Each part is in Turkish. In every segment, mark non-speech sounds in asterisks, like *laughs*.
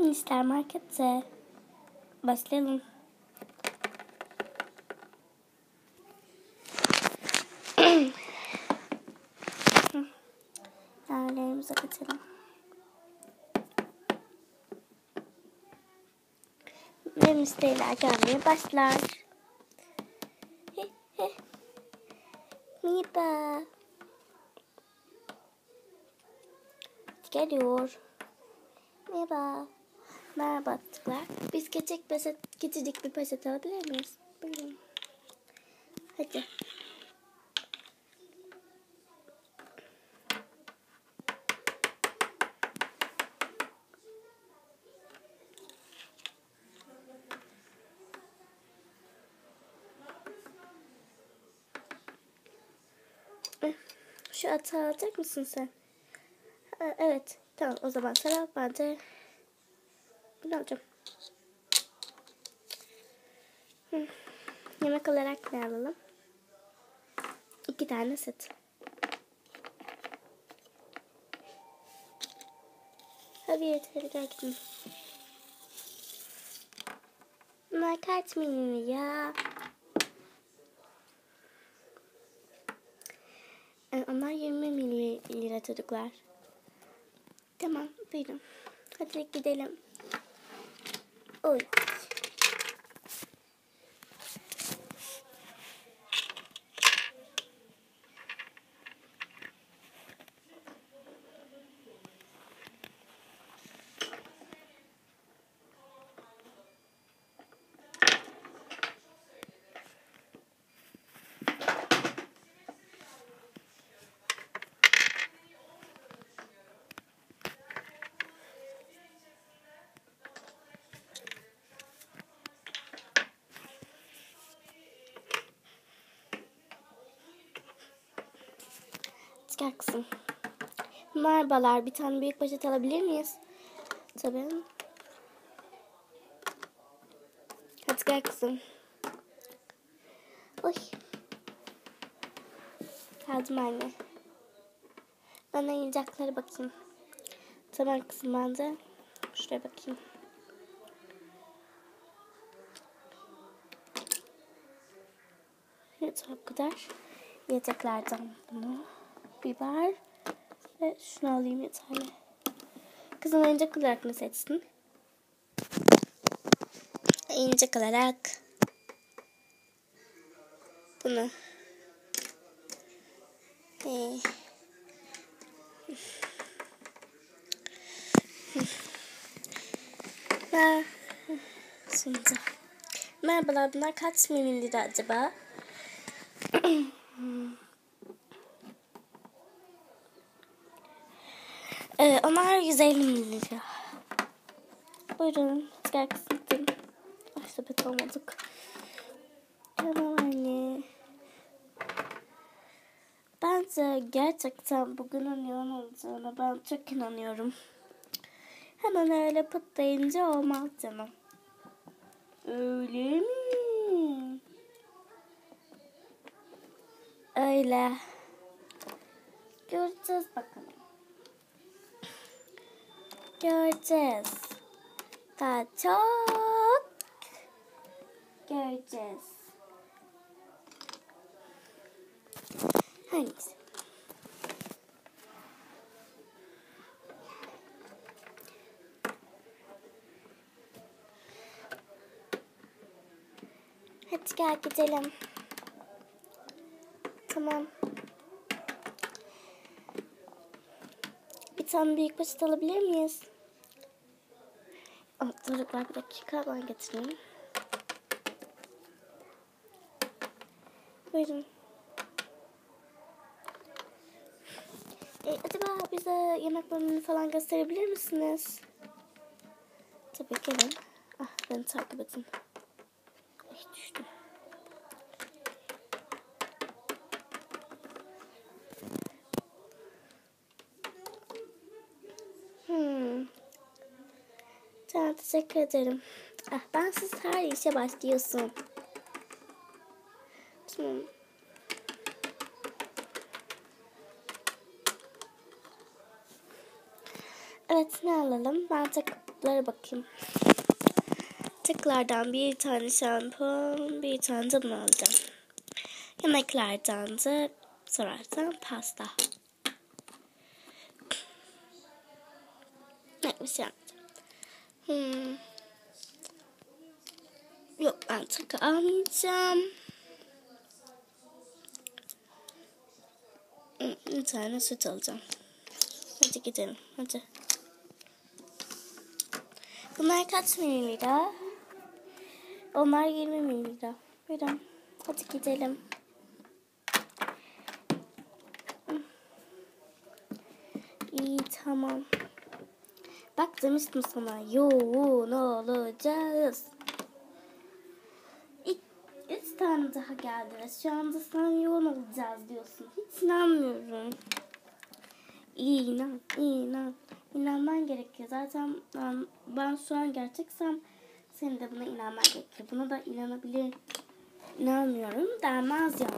Mister Market'e başlayalım. *clears throat* Yerlerimize kaçalım. Ve müşteriler gelmeye başlar. *laughs* Merhaba. Geliyor. Merhaba. Merhaba attıklar. Biz küçük peset, küçücük bir peset alabilir miyiz? Buyurun. Hadi. Şu atı alacak mısın sen? Evet. Tamam o zaman sana ben de bunu alacağım. Hı. Yemek olarak ne alalım? İki tane süt. Hadi yeter gel gidelim. Bunlar kaç milyon ya? Yani onlar 20 milyon lira çocuklar. Tamam buyurun. Hadi gidelim. Oy. Gel kızım. Merhabalar. Bir tane büyük poşet alabilir miyiz? Tabii. Hadi gel kızım. Oy. Geldim anne. Ben oyuncaklara bakayım. Tamam kızım ben de. Şuraya bakayım. Evet o kadar. Yiyeceklerden bunu biber ve şunu alayım yeterli. Kızım oyuncak olarak ne seçsin? Oyuncak olarak bunu. Ee, Mer Şimdi. Merhabalar bunlar kaç milyon lira acaba? *clears throat* Ee, onlar 150 milyon lira. Buyurun. Gel gidelim. Ay sepet olmadık. Tamam anne. Bence gerçekten bugünün yoğun olacağına ben çok inanıyorum. Hemen öyle pıtlayınca olmaz canım. Öyle mi? Öyle. Göreceğiz bakalım. Göreceğiz. Daha çok göreceğiz. Hangisi? Hadi gel gidelim. Tamam. Tane büyük poşet alabilir miyiz? Aa, Çocuklar bir dakika ben getireyim. Buyurun. E, acaba bize bölümünü falan gösterebilir misiniz? Tabii gelin. Ah beni takip edin. Ay düştüm. Hmm. Tamam teşekkür ederim. Ah, ben siz her işe başlıyorsun. Tamam. Evet ne alalım? Ben tek Bunlara bakayım. Tıklardan bir tane şampuan, bir tane de bunu alacağım. Yemeklerden de sorarsan pasta. Ne bir şey. Hmm. Yok artık almayacağım. Hmm, Bir tane süt alacağım. Hadi gidelim. Hadi. Bunlar kaç mililira? Onlar 20 mililira. Buyurun. Hadi gidelim. İyi tamam. Bak demiştim sana yoğun olacağız. İlk üç tane daha geldi ve şu anda sen yoğun olacağız diyorsun. Hiç inanmıyorum. İnan, inan. İnanman gerekiyor. Zaten ben, ben şu an gerçeksem senin de buna inanman gerekiyor. Buna da inanabilir. İnanmıyorum denmez yani.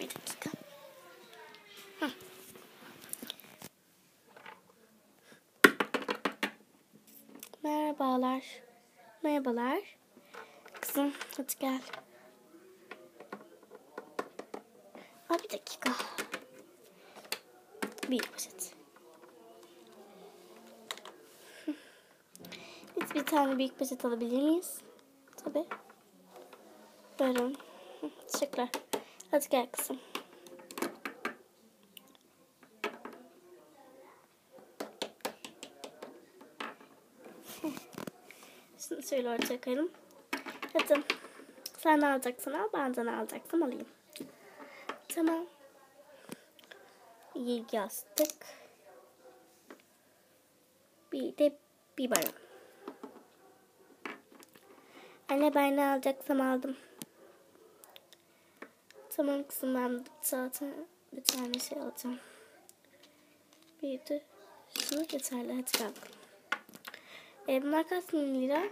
Bir dakika. Hah. Merhabalar. Merhabalar. Kızım hadi gel. Aa, bir dakika. Bir poşet. *laughs* Biz bir tane büyük poşet alabilir miyiz? Tabii. Buyurun. *laughs* Teşekkürler. Hadi gel kızım. Şimdi şöyle ortaya koyalım. Hadi. Sen ne alacaksın al, ben de alacaksam alayım. Tamam. İyi yastık. Bir de biberon. Anne ben ne alacaksam aldım. Tamam kızım ben zaten bir tane şey alacağım. Bir de şunu yeterli hadi gel. E, bunlar kaç lira?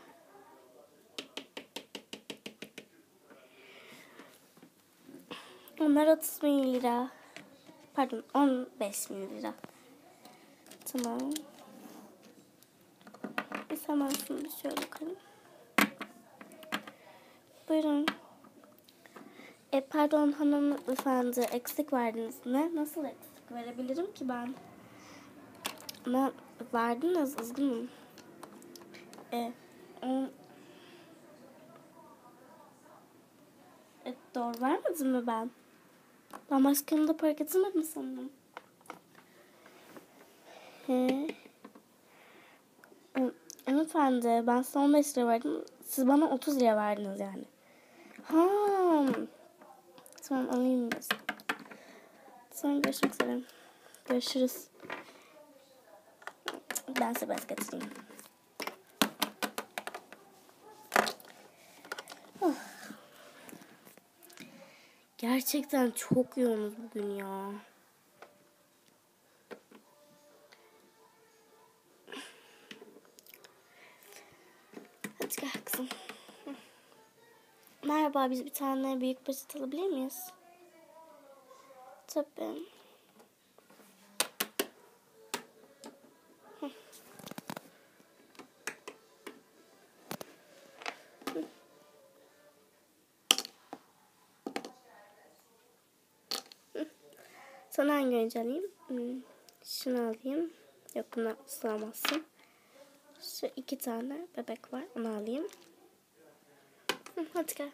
Onlar 30 bin lira. Pardon 15 bin lira. Tamam. Biz hemen şunu bir şöyle koyalım. Buyurun. E, pardon hanımefendi eksik verdiniz. Ne? Nasıl eksik verebilirim ki ben? Ama verdiniz üzgünüm. E, e, doğru vermedim mi ben? Ben başkanımda para getirmedim sandım. E, Hanımefendi ben size 15 lira verdim. Siz bana 30 lira verdiniz yani. Ha. Tamam alayım biz. Sonra görüşmek üzere. Görüşürüz. Ben size biraz getireyim. Gerçekten çok yoğunuz bugün ya. Hadi gel kızım. Merhaba biz bir tane büyük poşet alabilir miyiz? Tabii. Sana hangi oyuncu alayım? Hmm, Şunu alayım. Yok bunu sığamazsın. Şu iki tane bebek var. Onu alayım. Hadi gel.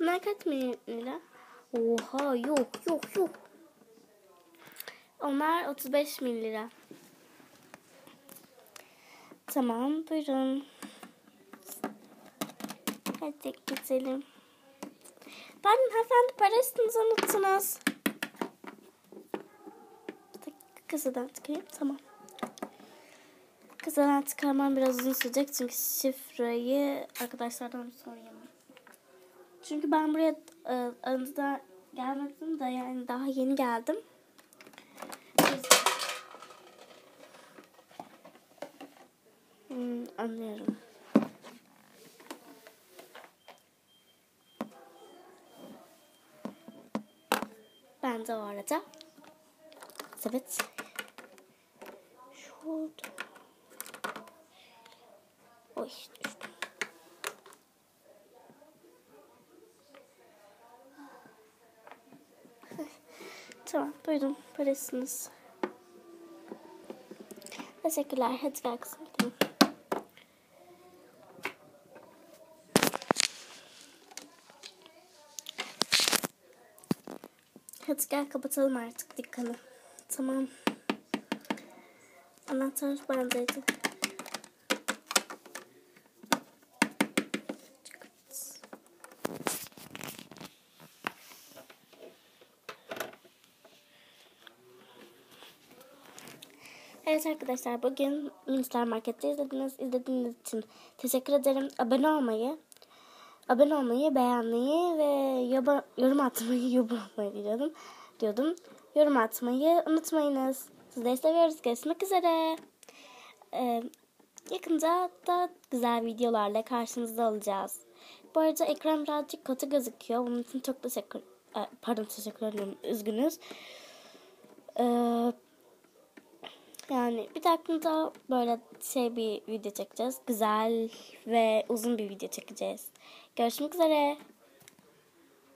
Bunlar kaç lira? Oha yok yok yok. Onlar 35 bin lira. Tamam buyurun. Hadi gidelim. Ben hanımefendi parasını unuttunuz. Bir dakika kasadan çıkarayım. Tamam. Kasadan çıkarmam biraz uzun sürecek çünkü şifreyi arkadaşlardan sorayım. Çünkü ben buraya aranızda gelmedim de yani daha yeni geldim. Hmm, anlıyorum. Ben de o arada evet. Şurada. Oy düştüm. Tamam buyurun parasınız. Teşekkürler. Hadi gel. Hadi gel kapatalım artık dükkanı. Tamam. Anahtar. Çıkart. Evet arkadaşlar bugün Ministar Market'te izlediniz. İzlediğiniz için teşekkür ederim. Abone olmayı, abone olmayı, beğenmeyi ve yoba, yorum atmayı, *laughs* yorum atmayı diyordum. diyordum. Yorum atmayı unutmayınız. Sizleri seviyoruz. Görüşmek üzere. Ee, yakında da güzel videolarla karşınızda olacağız. Bu arada ekran birazcık kötü gözüküyor. Bunun için çok teşekkür e, pardon teşekkür ederim. Üzgünüz. Ee, yani bir dakika böyle şey bir video çekeceğiz. Güzel ve uzun bir video çekeceğiz. Görüşmek üzere.